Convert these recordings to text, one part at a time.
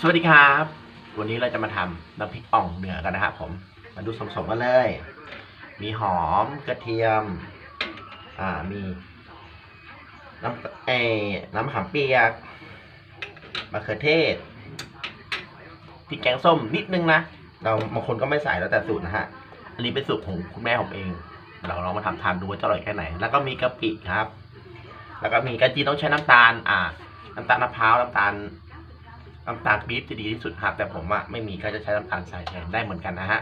สวัสดีครับ วันนี้เราจะมาทำน้ำพริกอ่องเหนือกันนะครับผม มาดูสมๆกันเลย มีหอมกระเทียม อ่า มีน้ำเอน้ำขามเปียกมะเขือเทศพริกแกงส้มนิดนึงนะ เราบางคนก็ไม่ใส่แล้วแต่สูตรนะฮะ อันนี้เป็นสูตรของคุณแม่ผมเอง เราลองมาทำทานดูว่าจะอร่อยแค่ไหน แล้วก็มีกะปิครับ แล้วก็มีกะจีต้องใช้น้ำตาล อ่า น้ำตาลมะพร้าว น้ำตาล น้ำตาลปี๊บจะดีที่สุดครับแต่ผมอะไม่มีก็จะใช้น้ำตาลทรายแทนได้เหมือนกันนะฮะ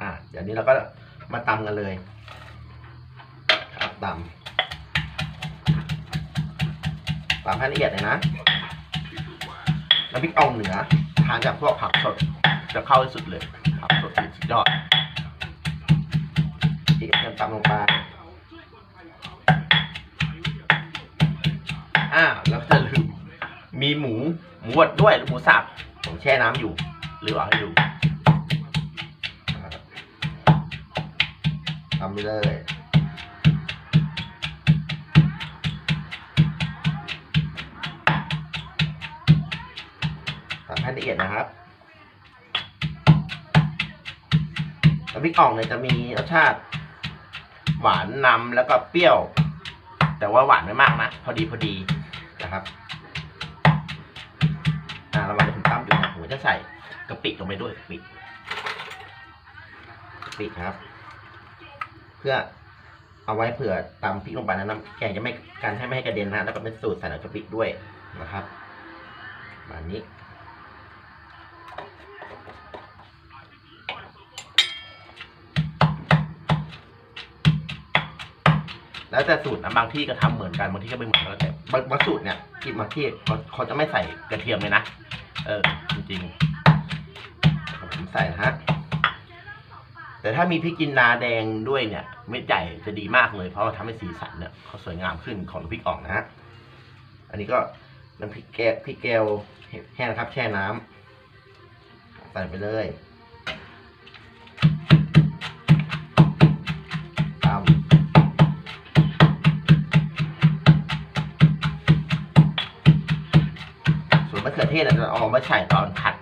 อ่าเดี๋ยวนี้เราก็มาตำกันเลยครับตำตำให้ละเอียดเลยนะน้ำพริกอ่องเหนือทานจากพวกผักสดจะเข้าที่สุดเลยผักสดสุดยอดพริกเทียมตำลงไปอ่าแล้วจะ มมีหมูหมูบดด้วยหรือหมูสับผมแช่น้ำอยู่ หรือเอาให้ดูทำไปเลยทำให้ละเอียดนะครับน้ำพริกอ่องเนี่ยจะมีรสชาติ หวานนำแล้วก็เปรี้ยว แต่ว่าหวานไม่มากนะ พอดีพอดีนะครับ ผมจะใส่กะปิลงไปด้วยกะปิกะปิครับ เพื่อเอาไว้เผื่อตำพริกลงไปนะน้ำแกงจะไม่การให้ไม่ให้กระเด็นนะแล้วก็เป็นสูตรใส่ในกะปิด้วยนะครับแบบนี้แล้วแต่สูตรนะบางที่ก็ทำเหมือนกันบางที่ก็ไม่เหมือนกันแล้วแต่บางสูตรเนี่ยที่บางที่เขาเขาจะไม่ใส่กระเทียมเลยนะ เออ จริงๆผมใส่นะฮะ แต่ถ้ามีพริกจินดาแดงด้วยเนี่ยเม็ดใหญ่จะดีมากเลย เพราะว่าทำให้สีสันเนี่ยเขาสวยงามขึ้นของน้ำพริกอ่องนะฮะ อันนี้ก็น้ำพริกแกพริกแก้วแห้งนะครับ แช่น้ำใส่ไปเลย ส่วนมะเขือเทศเราจะเอามาใส่ตอนผัด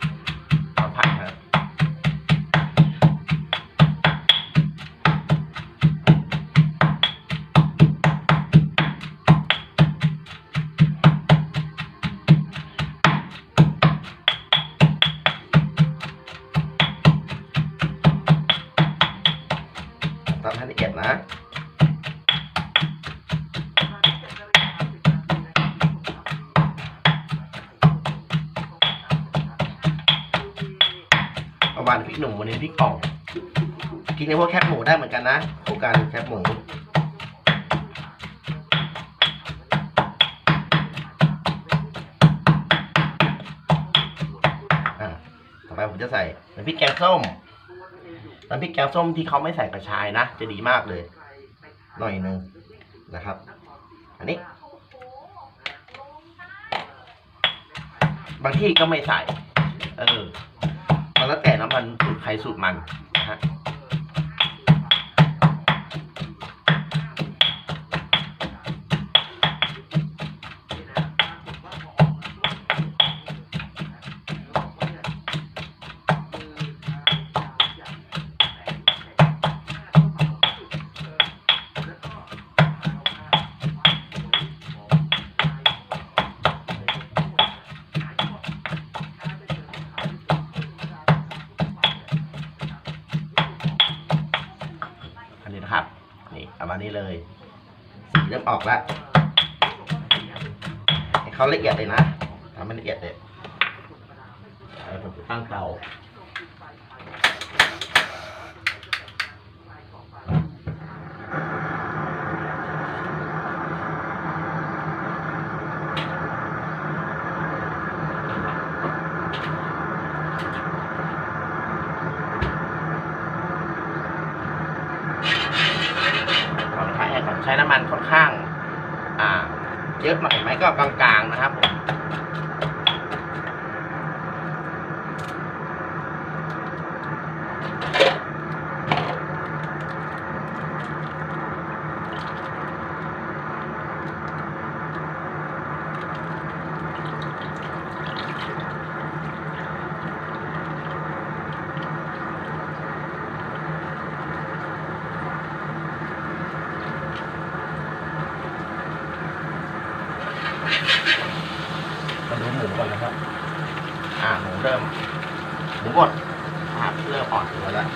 ประมาณพริกหนุ่มวันนี้พริกอ่องกินในพวกแคบหมูได้เหมือนกันนะโครงการแคบหมูต่อไปผมจะใส่น้ำพริกแกงส้มน้ำพริกแกงส้มที่เขาไม่ใส่กระชายนะจะดีมากเลย หน่อยหนึ่งนะครับ อันนี้ บางที่ก็ไม่ใส่ เออ แล้วแต่น้ำมันสูตรใครสูตรมันนะฮะ ประมาณนี้เลยสีเริ่มออกแล้วให้เขาละเอียดเลยนะทำให้ละเอียดเลยเออผมจะตั้งเตา ขอใช้นใช้น้ำมันค่อนข้างอ่าเยอะหน่อยไหมก็กลางๆนะครับผม ก่อนนะครับ อ่าหมูเริ่มหมูบดนะครับเริ่มอ่อนตัวแล้ว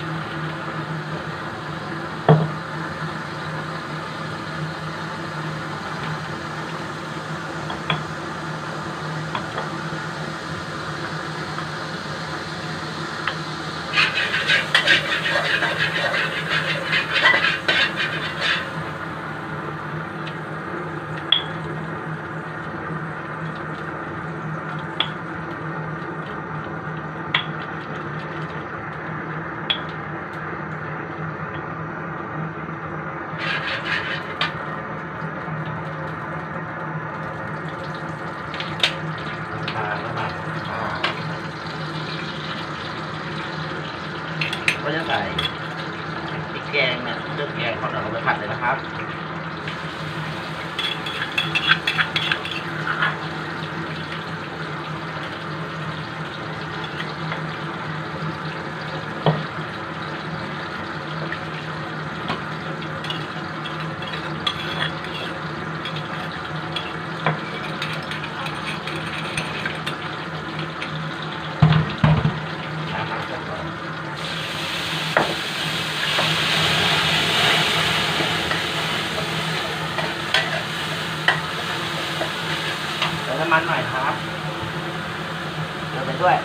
น้ำตาลน้ำมันอ่าก็จะใส่พริกแกง เนี่ยเครื่องแกงเขาเดี๋ยวเราไปผัดเลยนะครับ น้ำมันจะร้อนเติม น้ำมันหน่อยครับเติมไปด้วย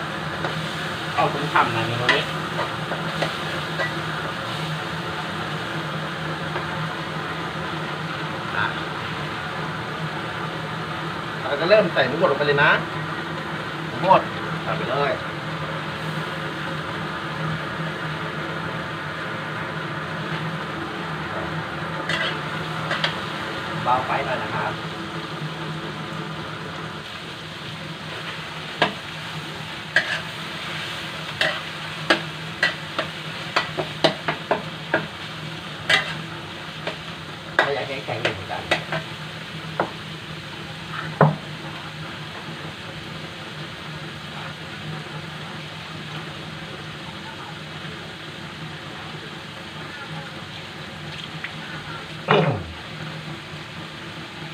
เอาคุณทำนะเมนูนี้อะเราจะเริ่มใส่หมูบดลงไปเลยนะหมูบดใส่ไปเลยเบาไฟหน่อยนะครับ ไม่อยากให้แข็งอยู่เหมือนกัน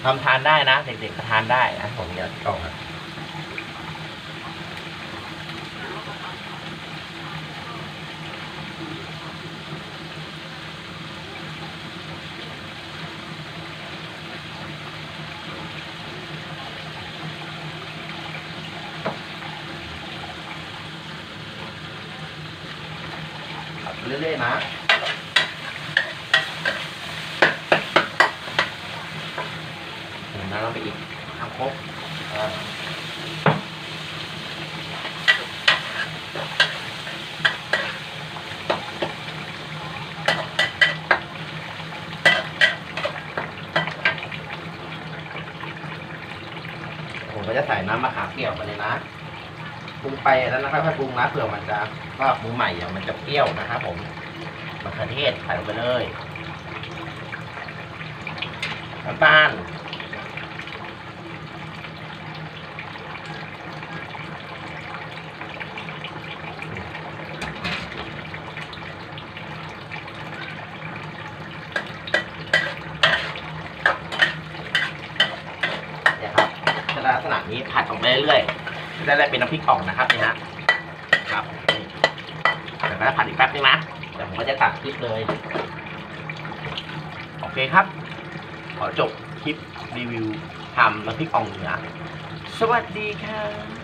ทำทานได้นะ เด็กๆก็ทานได้นะผมเดี๋ยวกล่องครับเรื่อยๆนะ หมุนน้ำลงไปอีกทำ ครบผมก็จะใส่น้ำมะขามเปรี้ยวไปเลยนะปรุงไปแล้วนะครับค่อยปรุงนะเผื่อมันจะว่าปรุงใหม่อะมันจะเปรี้ยวนะครับผมมะเขือเทศใส่ลงไปเลยน้ำตาล เนี่ยครับจะลักษณะนี้ผัดออกไป เรื่อยๆได้เป็นน้ำพริกอ่องนะครับนี่ฮะครับเดี๋ยวก็ผัดอีกแป๊บนึงนะเดี๋ยวผมก็จะตัดคลิปเลย โอเคครับ ขอจบคลิปรีวิวทำน้ำพริกอ่องเหนือ สวัสดีครับ